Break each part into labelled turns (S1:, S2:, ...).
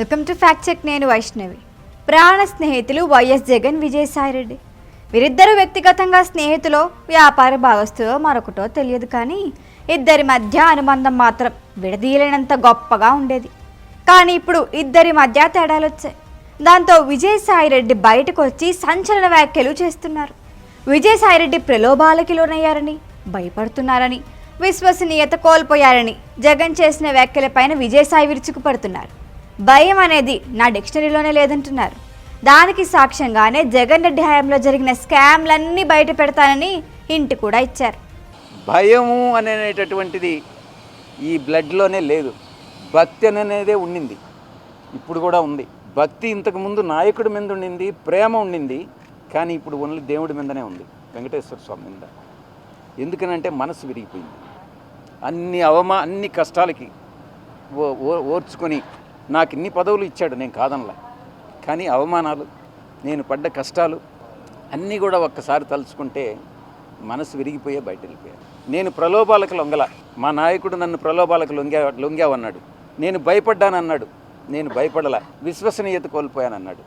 S1: Welcome to fact check నేను వైష్ణవి. ప్రాణ స్నేహితులు వైఎస్ జగన్ విజయసాయిరెడ్డి. వీరిద్దరూ వ్యక్తిగతంగా స్నేహితులో వ్యాపార భాగస్తులో మరొకటో తెలియదు కానీ ఇద్దరి మధ్య అనుబంధం మాత్రం విడదీయలేనంత గొప్పగా ఉండేది. కానీ ఇప్పుడు ఇద్దరి మధ్య తేడాలు వచ్చాయి దాంతో విజయసాయిరెడ్డి బయటకు వచ్చి సంచలన వ్యాఖ్యలు చేస్తున్నారు. విజయసాయిరెడ్డి ప్రలోభాలకి లోనయ్యారని భయపడుతున్నారని విశ్వసనీయత కోల్పోయారని జగన్ చేసిన వ్యాఖ్యలపైన విజయసాయి విరుచుకుపడుతున్నారు. భయం అనేది నా డిక్షనరీలోనే లేదంటున్నారు. దానికి సాక్ష్యంగానే జగన్ రెడ్డి హయాంలో జరిగిన స్కామ్లన్నీ బయట పెడతానని ఇంటి కూడా ఇచ్చారు.
S2: భయము అనేటటువంటిది ఈ బ్లడ్లోనే లేదు. భక్తి అనేదే ఉండింది. ఇప్పుడు కూడా ఉంది. భక్తి ఇంతకుముందు నాయకుడి మీద ఉండింది ప్రేమ ఉండింది కానీ ఇప్పుడు ఓన్లీ దేవుడి మీదనే ఉంది. వెంకటేశ్వర స్వామి మీద. ఎందుకనంటే మనసు విరిగిపోయింది. అన్ని అవమా అన్ని కష్టాలకి ఓ- ఓర్చుకొని నాకు ఇన్ని పదవులు ఇచ్చాడు నేను కాదనలా. కానీ అవమానాలు నేను పడ్డ కష్టాలు అన్నీ కూడా ఒక్కసారి తలుచుకుంటే మనసు విరిగిపోయే బయట వెళ్ళిపోయాను నేను ప్రలోభాలకు లొంగల. మా నాయకుడు నన్ను ప్రలోభాలకు లొంగా లొంగావన్నాడు. నేను భయపడ్డానన్నాడు. నేను భయపడలా. విశ్వసనీయత కోల్పోయానన్నాడు.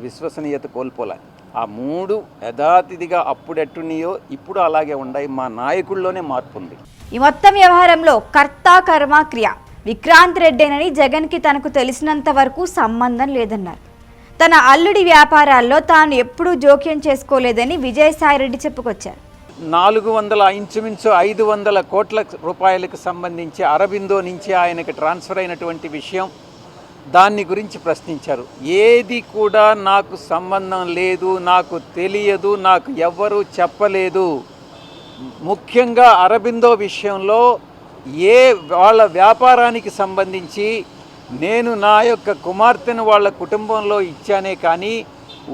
S2: విశ్వసనీయత కోల్పోలే. ఆ మూడు యథాతిథిగా అప్పుడెట్టున్నాయో ఇప్పుడు అలాగే ఉన్నాయి. మా నాయకుల్లోనే మార్పు ఉంది
S1: ఈ మొత్తం వ్యవహారంలో కర్త కర్మ క్రియ. విక్రాంత్ రెడ్డేనని జగన్కి తనకు తెలిసినంత వరకు సంబంధం లేదన్నారు. తన అల్లుడి వ్యాపారాల్లో తాను ఎప్పుడూ జోక్యం చేసుకోలేదని విజయసాయిరెడ్డి చెప్పుకొచ్చారు.
S2: నాలుగు వందల ఇంచుమించు ఐదు వందల కోట్ల రూపాయలకు సంబంధించి అరబిందో నుంచి ఆయనకు ట్రాన్స్ఫర్ అయినటువంటి విషయం దాన్ని గురించి ప్రశ్నించారు. ఏది కూడా నాకు సంబంధం లేదు నాకు తెలియదు నాకు ఎవ్వరూ చెప్పలేదు. ముఖ్యంగా అరబిందో విషయంలో ఏ వాళ్ళ వ్యాపారానికి సంబంధించి నేను నా యొక్క కుమార్తెను వాళ్ళ కుటుంబంలో ఇచ్చానే కానీ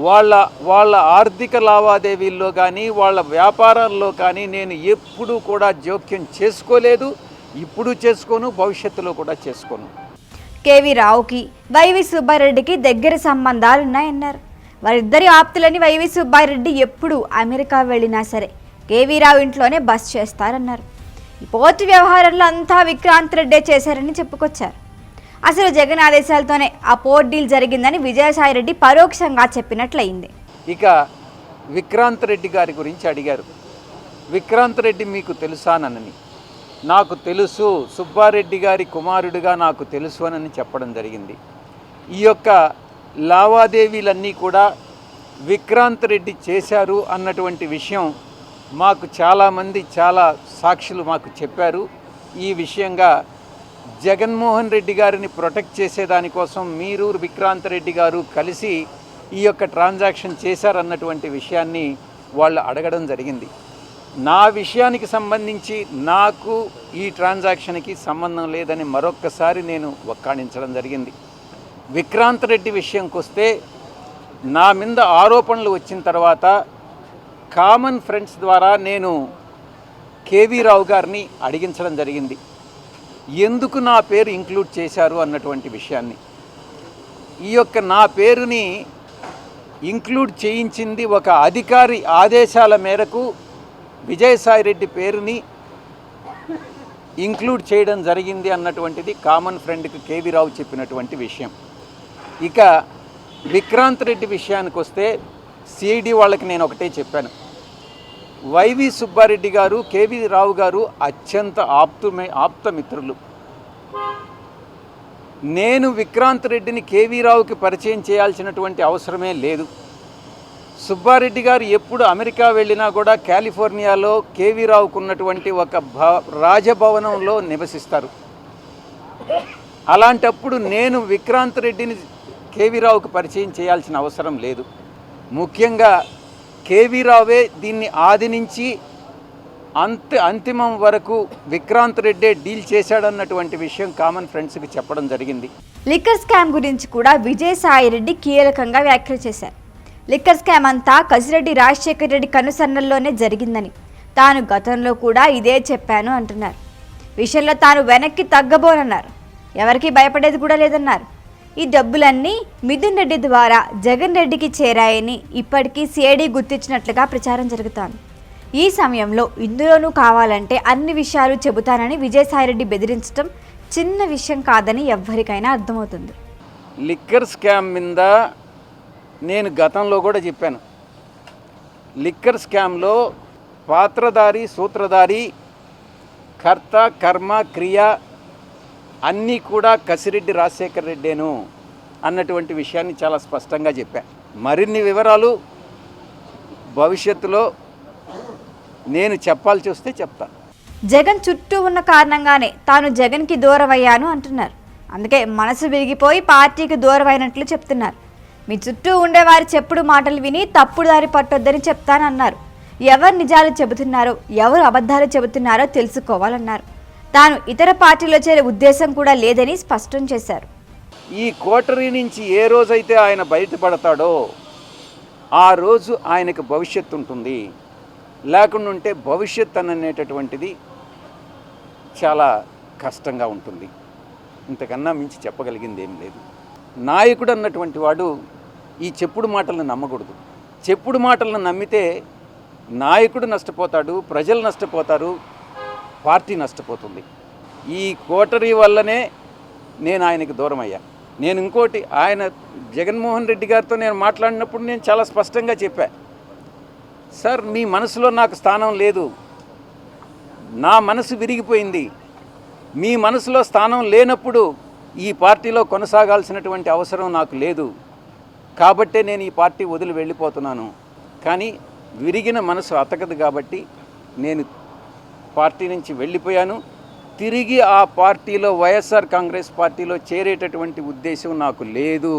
S2: వాళ్ళ వాళ్ళ ఆర్థిక లావాదేవీల్లో కానీ వాళ్ళ వ్యాపారాల్లో కానీ నేను ఎప్పుడూ కూడా జోక్యం చేసుకోలేదు. ఇప్పుడు చేసుకోను భవిష్యత్తులో కూడా చేసుకోను.
S1: కేవి రావుకి వైవి సుబ్బారెడ్డికి దగ్గర సంబంధాలున్నాయన్నారు వారిద్దరి ఆప్తులని వైవి సుబ్బారెడ్డి ఎప్పుడు అమెరికా వెళ్ళినా సరే కేవీ రావు ఇంట్లోనే బస్ చేస్తారన్నారు. ఈ పోర్టు వ్యవహారంలో అంతా విక్రాంత్ రెడ్డే చేశారని చెప్పుకొచ్చారు. అసలు జగన్ ఆదేశాలతోనే ఆ పోర్ట్ డీల్ జరిగిందని విజయసాయిరెడ్డి పరోక్షంగా చెప్పినట్లయింది.
S2: ఇక విక్రాంత్ రెడ్డి గారి గురించి అడిగారు. విక్రాంత్ రెడ్డి మీకు తెలుసానని నాకు తెలుసు సుబ్బారెడ్డి గారి కుమారుడిగా నాకు తెలుసు అని చెప్పడం జరిగింది. ఈ యొక్క లావాదేవీలన్నీ కూడా విక్రాంత్ రెడ్డి చేశారు అన్నటువంటి విషయం మాకు చాలామంది చాలా సాక్షులు మాకు చెప్పారు. ఈ విషయంగా జగన్మోహన్ రెడ్డి గారిని ప్రొటెక్ట్ చేసేదానికోసం మీరు విక్రాంత్ రెడ్డి గారు కలిసి ఈ యొక్క ట్రాన్సాక్షన్ చేశారన్నటువంటి విషయాన్ని వాళ్ళు అడగడం జరిగింది. నా విషయానికి సంబంధించి నాకు ఈ ట్రాన్సాక్షన్కి సంబంధం లేదని మరొక్కసారి నేను వక్కాణించడం జరిగింది. విక్రాంత్ రెడ్డి విషయంకి వస్తే నా మీద ఆరోపణలు వచ్చిన తర్వాత కామన్ ఫ్రెండ్స్ ద్వారా నేను కేవీ రావు గారిని అడిగించడం జరిగింది. ఎందుకు నా పేరు ఇంక్లూడ్ చేశారు అన్నటువంటి విషయాన్ని. ఈ యొక్క నా పేరుని ఇంక్లూడ్ చేయించింది ఒక అధికారి ఆదేశాల మేరకు విజయసాయిరెడ్డి పేరుని ఇంక్లూడ్ చేయడం జరిగింది అన్నటువంటిది కామన్ ఫ్రెండ్కి కేవీ రావు చెప్పినటువంటి విషయం. ఇక విక్రాంత్ రెడ్డి విషయానికి వస్తే సిఐడి వాళ్ళకి నేను ఒకటే చెప్పాను. వైవి సుబ్బారెడ్డి గారు కేవీ రావు గారు అత్యంత ఆప్తుమే ఆప్త మిత్రులు. నేను విక్రాంత్ రెడ్డిని కేవీ రావుకి పరిచయం చేయాల్సినటువంటి అవసరమే లేదు. సుబ్బారెడ్డి గారు ఎప్పుడు అమెరికా వెళ్ళినా కూడా కాలిఫోర్నియాలో కేవీ రావుకు ఉన్నటువంటి ఒక భ రాజభవనంలో నివసిస్తారు. అలాంటప్పుడు నేను విక్రాంత్ రెడ్డిని కేవీ రావుకు పరిచయం చేయాల్సిన అవసరం లేదు. ముఖ్యంగా కేవీ రావే దీన్ని ఆది నుంచి అంత అంతిమం వరకు విక్రాంత్ రెడ్డే డీల్ చేశాడన్నటువంటి విషయం కామన్ ఫ్రెండ్స్కి చెప్పడం జరిగింది.
S1: లిక్కర్ స్కామ్ గురించి కూడా విజయసాయి రెడ్డి కీలకంగా వ్యాఖ్యలు చేశారు. లిక్కర్ స్కామ్ అంతా కసిరెడ్డి రాజశేఖర్ రెడ్డి కనుసన్నల్లోనే జరిగిందని తాను గతంలో కూడా ఇదే చెప్పాను అంటున్నారు. విషయంలో తాను వెనక్కి తగ్గబోనన్నారు. ఎవరికీ భయపడేది కూడా లేదన్నారు. ఈ డబ్బులన్నీ మిథున్ రెడ్డి ద్వారా జగన్ రెడ్డికి చేరాయని ఇప్పటికీ సిఐడి గుర్తించినట్లుగా ప్రచారం జరుగుతోంది. ఈ సమయంలో ఇందులోనూ కావాలంటే అన్ని విషయాలు చెబుతానని విజయసాయిరెడ్డి బెదిరించడం చిన్న విషయం కాదని ఎవ్వరికైనా అర్థమవుతుంది.
S2: లిక్కర్ స్కామ్ మీద నేను గతంలో కూడా చెప్పాను. లిక్కర్ స్కామ్లో పాత్రధారి సూత్రధారి కర్త కర్మ క్రియ అన్నీ కూడా కసిరెడ్డి రాజశేఖర్ రెడ్డేను అన్నటువంటి విషయాన్ని చాలా స్పష్టంగా చెప్పా. మరిన్ని వివరాలు భవిష్యత్తులో నేను చెప్పాల్సి వస్తే చెప్తాను
S1: జగన్ చుట్టూ ఉన్న కారణంగానే తాను జగన్కి దూరమయ్యాను అంటున్నారు. అందుకే మనసు విరిగిపోయి పార్టీకి దూరమైనట్లు చెప్తున్నారు. మీ చుట్టూ ఉండేవారి చెప్పుడు మాటలు విని తప్పుడు దారి పట్టొద్దని చెప్తానన్నారు. ఎవరు నిజాలు చెబుతున్నారో ఎవరు అబద్ధాలు చెబుతున్నారో తెలుసుకోవాలన్నారు. తాను ఇతర పార్టీలో చేరే ఉద్దేశం కూడా లేదని స్పష్టం చేశారు.
S2: ఈ కోటరీ నుంచి ఏ రోజైతే ఆయన బయటపడతాడో ఆ రోజు ఆయనకు భవిష్యత్తు ఉంటుంది. లేకుండా ఉంటే భవిష్యత్ అనేటటువంటిది చాలా కష్టంగా ఉంటుంది. ఇంతకన్నా మించి చెప్పగలిగింది ఏం లేదు. నాయకుడు అన్నటువంటి వాడు ఈ చెప్పుడు మాటలను నమ్మకూడదు. చెప్పుడు మాటలను నమ్మితే నాయకుడు నష్టపోతాడు ప్రజలు నష్టపోతారు పార్టీ నష్టపోతుంది. ఈ కోటరీ వల్లనే నేను ఆయనకి దూరం అయ్యా నేను ఇంకోటి ఆయన జగన్మోహన్ రెడ్డి గారితో నేను మాట్లాడినప్పుడు నేను చాలా స్పష్టంగా చెప్పా. సార్ మీ మనసులో నాకు స్థానం లేదు. నా మనసు విరిగిపోయింది. మీ మనసులో స్థానం లేనప్పుడు ఈ పార్టీలో కొనసాగాల్సినటువంటి అవసరం నాకు లేదు. కాబట్టే నేను ఈ పార్టీ వదిలి వెళ్ళిపోతున్నాను. కానీ విరిగిన మనసు అతకదు కాబట్టి నేను పార్టీ నుంచి వెళ్ళిపోయాను. తిరిగి ఆ పార్టీలో వైఎస్ఆర్ కాంగ్రెస్ పార్టీలో చేరేటటువంటి ఉద్దేశం నాకు లేదు.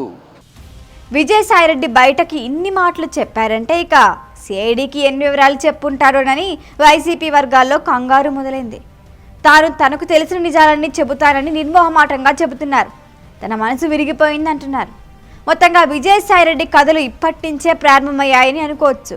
S1: విజయసాయిరెడ్డి బయటకి ఇన్ని మాటలు చెప్పారంటే ఇక సిఐడికి ఎన్ని వివరాలు చెప్పుంటారోనని వైసీపీ వర్గాల్లో కంగారు మొదలైంది. తాను తనకు తెలిసిన నిజాలన్నీ చెబుతానని నిర్మోహమాటంగా చెబుతున్నారు. తన మనసు విరిగిపోయింది అంటున్నారు మొత్తంగా విజయసాయిరెడ్డి కథలు ఇప్పటి నుంచే ప్రారంభమయ్యాయని అనుకోవచ్చు.